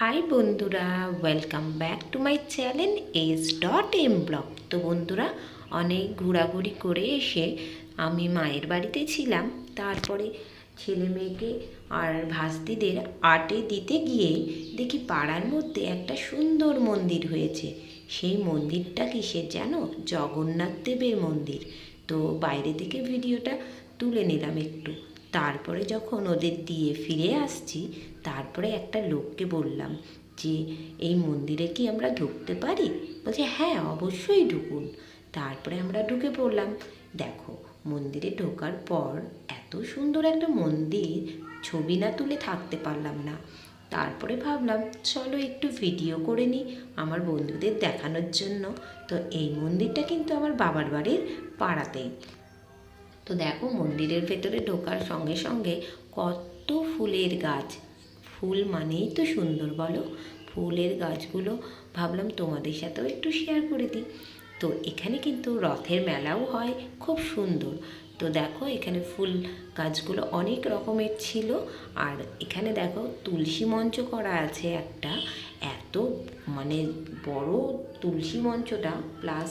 High বন্ধুরা welcome back to my channel S dot M blog তো বন্ধুরা, অনেক ঘোরাঘুরি করে এসে আমি মায়ের বাড়িতে ছিলাম। তারপরে ছেলে মেয়েকে আর ভাস্তিদের আর্টে দিতে গিয়ে দেখি পাড়ার মধ্যে একটা সুন্দর মন্দির হয়েছে। সেই মন্দিরটা কিসের জানো? জগন্নাথ দেবের মন্দির। তো বাইরে থেকে ভিডিওটা তুলে নিলাম একটু। তারপরে যখন ওদের দিয়ে ফিরে আসছি, তারপরে একটা লোককে বললাম যে, এই মন্দিরে কি আমরা ঢুকতে পারি? বলছে হ্যাঁ অবশ্যই ঢুকুন। তারপরে আমরা ঢুকে পড়লাম। দেখো, মন্দিরে ঢোকার পর এত সুন্দর একটা মন্দির, ছবি না তুলে থাকতে পারলাম না। তারপরে ভাবলাম, চলো একটু ভিডিও করে নিই আমার বন্ধুদের দেখানোর জন্য। তো এই মন্দিরটা কিন্তু আমার বাবার বাড়ির পাড়াতেই। তো দেখো মন্দিরের ভেতরে ঢোকার সঙ্গে সঙ্গে কত ফুলের গাছ। ফুল মানেই তো সুন্দর, বলো? ফুলের গাছগুলো ভাবলাম তোমাদের সাথেও একটু শেয়ার করে দিই। তো এখানে কিন্তু রথের মেলাও হয়, খুব সুন্দর। তো দেখো এখানে ফুল গাছগুলো অনেক রকমের ছিল। আর এখানে দেখো তুলসী মঞ্চ করা আছে একটা। এত মানে বড় তুলসী মঞ্চটা প্লাস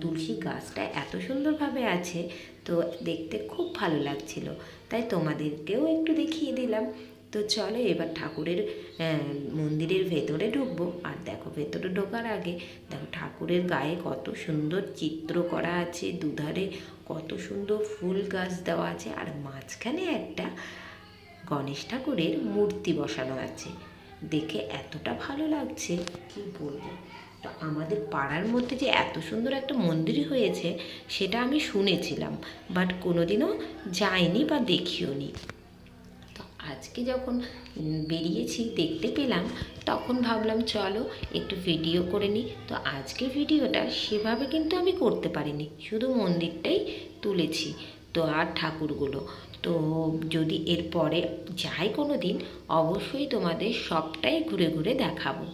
তুলসী গাছটা এত সুন্দরভাবে আছে, তো দেখতে খুব ভালো লাগছিল। তাই তোমাদেরকেও একটু দেখিয়ে দিলাম। তো চলো এবার ঠাকুরের মন্দিরের ভেতরে ঢুকবো। আর দেখো, ভেতরে ঢোকার আগে দেখো, ঠাকুরের গায়ে কত সুন্দর চিত্র করা আছে। দুধারে কত সুন্দর ফুল গাছ দেওয়া আছে। আর মাঝখানে একটা গণেশ ঠাকুরের মূর্তি বসানো আছে। দেখে এতটা ভালো লাগছে, কি বলব? তো আমাদের পাড়ার মধ্যে যে এত সুন্দর একটা মন্দির হয়েছে, সেটা আমি শুনেছিলাম বাট কোনোদিনও যাইনি বা দেখিও নি তো আজকে যখন বেরিয়েছি, দেখতে পেলাম, তখন ভাবলাম চলো একটু ভিডিও করে নিই তো আজকে ভিডিওটা সেভাবে কিন্তু আমি করতে পারিনি, শুধু মন্দিরটাই তুলেছি, তো আর ঠাকুরগুলো। তো যদি এরপরে যাই কোনো দিন অবশ্যই তোমাদের সবটাই ঘুরে ঘুরে দেখাবো।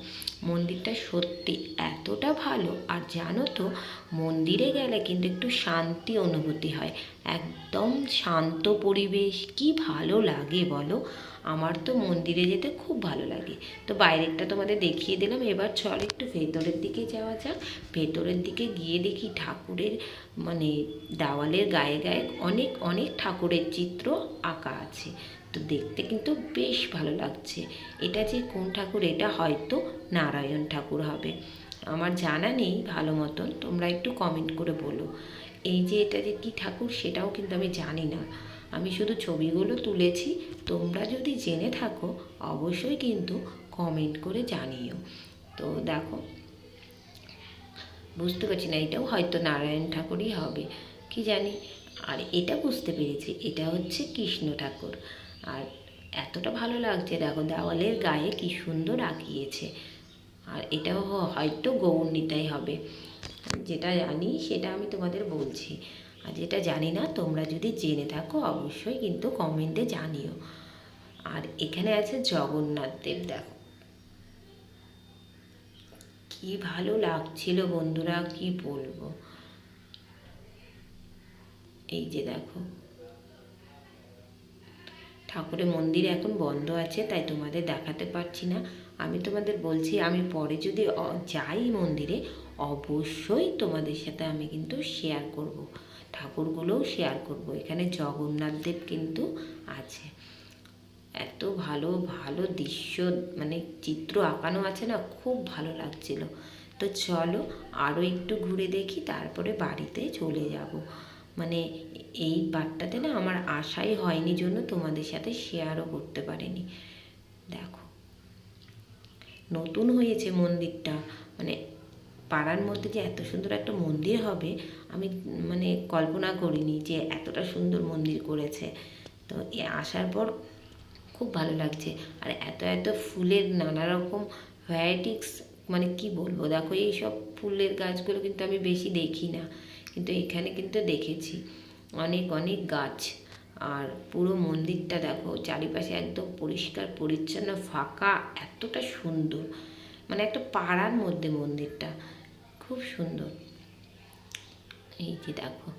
মন্দিরটা সত্যি এতটা ভালো, আর জানো তো, মন্দিরে গেলে কিন্তু একটু শান্তি অনুভূতি হয়। একদম শান্ত পরিবেশ, কি ভালো লাগে বলো? আমার তো মন্দিরে যেতে খুব ভালো লাগে। তো বাইরেরটা তোমাদের দেখিয়ে দিলাম, এবার চল একটু ভেতরের দিকে যাওয়া যাক। ভেতরের দিকে গিয়ে দেখি ঠাকুরের মানে দেওয়ালের গায়ে গায়ে অনেক অনেক ঠাকুরের চিত্র আঁকা আছে। তো দেখতে কিন্তু বেশ ভালো লাগছে। এটা যে কোন ঠাকুর, এটা হয়তো নারায়ণ ঠাকুর হবে। আমার জানা নেই ভালো মতন, তোমরা একটু কমেন্ট করে বলো। এই যে এটা যে কী ঠাকুর, সেটাও কিন্তু আমি জানি না। আমি শুধু ছবিগুলো তুলেছি, তোমরা যদি জেনে থাকো, অবশ্যই কিন্তু কমেন্ট করে জানিও। তো দেখো, বুঝতে পারছি না, এটাও হয়তো নারায়ণ ঠাকুরই হবে, কি জানি? আর এটা বুঝতে পেরেছি, এটা হচ্ছে কৃষ্ণ ঠাকুর। আর এতটা ভালো লাগছে দেখো দেওয়ালের গায়ে কি সুন্দর আঁকিয়েছে। আর এটাও হয়তো গৌরনীতাই হবে। যেটা জানি সেটা আমি তোমাদের বলছি। আর যেটা জানি না, তোমরা যদি জেনে থাকো অবশ্যই কিন্তু কমেন্টে জানিও। আর এখানে আছে জগন্নাথ দেব, দেখো। কি ভালো লাগছিল বন্ধুরা, কি বলব? এই যে দেখো। ঠাকুরের মন্দির এখন বন্ধ আছে, তাই তোমাদের দেখাতে পারছি না। আমি তোমাদের বলছি, আমি পরে যদি যাই মন্দিরে, অবশ্যই তোমাদের সাথে আমি কিন্তু শেয়ার করব। ঠাকুরগুলোও শেয়ার করব। এখানে জগন্নাথ দেব কিন্তু আছে। এত ভালো ভালো দৃশ্য মানে চিত্র আঁকানো আছে না, খুব ভালো লাগছিল। তো চলো আরও একটু ঘুরে দেখি, তারপরে বাড়িতে চলে যাব। মানে এই বারটাতে না আমার আশাই হয়নি জন্য তোমাদের সাথে শেয়ারও করতে পারিনি। দেখো। নতুন হয়েছে মন্দিরটা। মানে পাড়ার মধ্যে যে এত সুন্দর একটা মন্দির হবে, আমি মানে কল্পনা করিনি যে এতটা সুন্দর মন্দির করেছে। তো এ আসার পর খুব ভালো লাগছে। আর এত এত ফুলের নানা রকম ভ্যারাইটিস মানে কি বলব? দেখো এই সব ফুলের গাছগুলো কিন্তু আমি বেশি দেখি না। কিন্তু এখানে কিন্তু দেখেছি অনেক অনেক গাছ। আর পুরো মন্দিরটা দেখো, চারিপাশে একদম পরিষ্কার, পরিচ্ছন্ন, ফাঁকা, এতটা সুন্দর। মানে একটা পাড়ার মধ্যে মন্দিরটা। খুব সুন্দর। এই যে দেখো,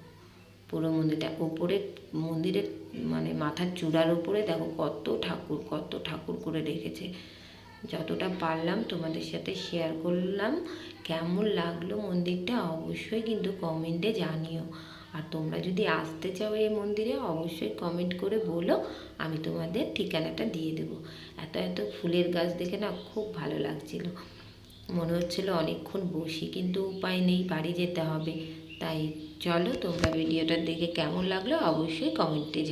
পুরো মন্দিরটা। ওপরে মন্দিরের মানে মাথার চূড়ার উপরে দেখো কত ঠাকুর কত ঠাকুর করে রেখেছে। যতটা পারলাম তোমাদের সাথে শেয়ার করলাম। কেমন লাগল মন্দিরটা অবশ্যই কিন্তু কমেন্টে জানিও। আর তোমরা যদি আসতে চাও এই মন্দিরে, অবশ্যই কমেন্ট করে বলো, আমি তোমাদের ঠিকানাটা দিয়ে দেবো। এত এত ফুলের গাছ দেখে না খুব ভালো লাগছিল। মনে হচ্ছিল অনেকক্ষণ বসি, কিন্তু উপায় নেই, বাড়ি যেতে হবে। তাই চলো তোমরা ভিডিওটা দেখে কেমন লাগল, অবশ্যই কমেন্টে